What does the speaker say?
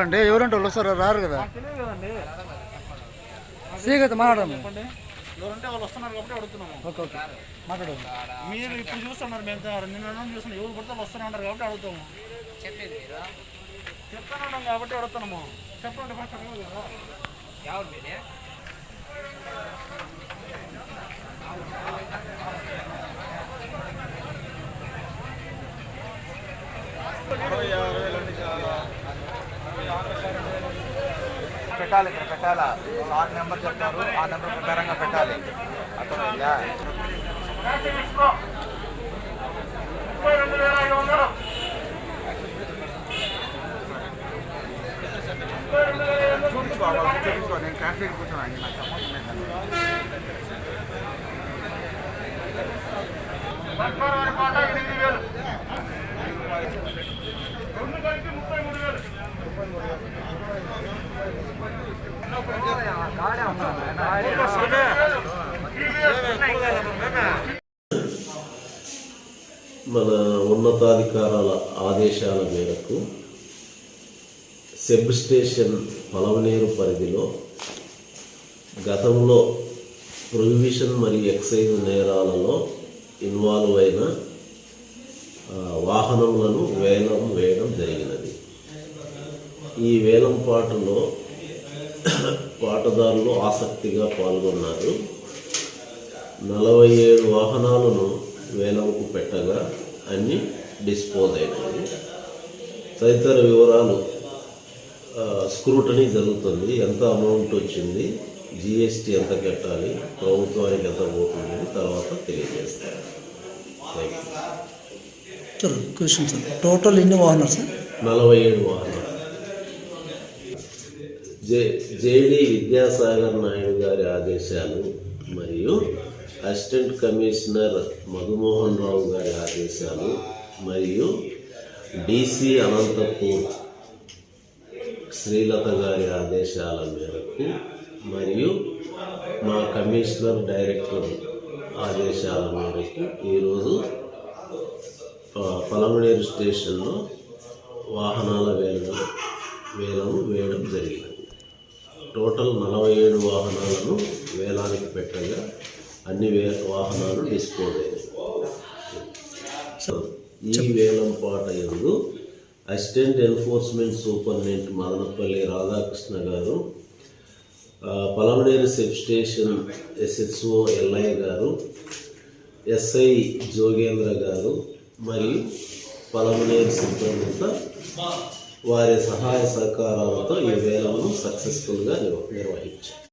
కావాలండి ఎవరంటే వాళ్ళు వస్తారో రారు కదా. నాకు తెలియదు కదండి సీగత మాట్లాడము ఎవరంటే వాళ్ళు వస్తున్నారు కాబట్టి అడుగుతున్నాము. Okay okay. మాట్లాడము మీరు ఇప్పుడు చూస్తున్నారు మేము నుండి చూస్తున్నాం ఎవరు పడితే వస్తూనే ఉంటారు కాబట్టి అడుగుతాము. చెప్పేది చెప్తానే కాబట్టి అడుగుతున్నాము. చెప్పండి ఫస్ట్ ఎవరు పెట్టాలి ఇక్కడ పెట్టాలా? ఆరు నెంబర్ చెప్తారు ఆ నెంబర్ ప్రకారంగా పెట్టాలి. అర్థమైందా? ముప్పై రెండు వేల నేను కూర్చోను నాకు సంబంధం సర్కారు పాట ఎనిమిది వేలు రెండు కలిపి ముప్పై మూడు వేలు మన ఉన్నతాధికారాల ఆదేశాల మేరకు సెబ్ స్టేషన్ పలవనేరు పరిధిలో గతంలో ప్రొహిబిషన్ మరియు ఎక్సైజ్ నేరాలలో ఇన్వాల్వ్ అయిన వాహనములను వేలం వేయడం జరిగినది. ఈ వేలం పాటలో పాటదారులు ఆసక్తిగా పాల్గొన్నారు. నలభై ఏడు వాహనాలను వేలంకు పెట్టగా అన్ని డిస్పోజ్ అయినాయి. తదితర వివరాలు స్క్రూటనీ జరుగుతుంది. ఎంత అమౌంట్ వచ్చింది జిఎస్టీ ఎంత కట్టాలి ప్రభుత్వానికి ఎంత పోతుంది అని తర్వాత తెలియజేస్తారు. థ్యాంక్ యూ టోటల్ ఎన్ని వాహనాలు సార్ నలభై ఏడు వాహనాలు. జే జేడి విద్యాసాగర్ నాయుడు గారి ఆదేశాలు మరియు అసిస్టెంట్ కమిషనర్ మధుమోహన్ రావు గారి ఆదేశాలు మరియు డిసి అనంతపూర్ శ్రీలత గారి ఆదేశాల మేరకు మరియు మా కమిషనర్ డైరెక్టర్ ఆదేశాల మేరకు ఈరోజు పలమనేరు స్టేషన్లో వాహనాల వేలం వేలం వేయడం జరిగింది. టోటల్ నలభై ఏడు వాహనాలను వేలానికి పెట్టగా అన్ని వే వాహనాలు డిస్పోజ్ అయినాయి. ఈ వేలం పాట ఎందు assistant enforcement superintendent Madanapalli Radhakrishna garu Palamaneru sub station SHO LI garu SI Jogendra garu మరియు పలమనేరు సిబ్బందితో వారి సహాయ సహకారాలతో ఈ వేలంను సక్సెస్ఫుల్గా నిర్వహించారు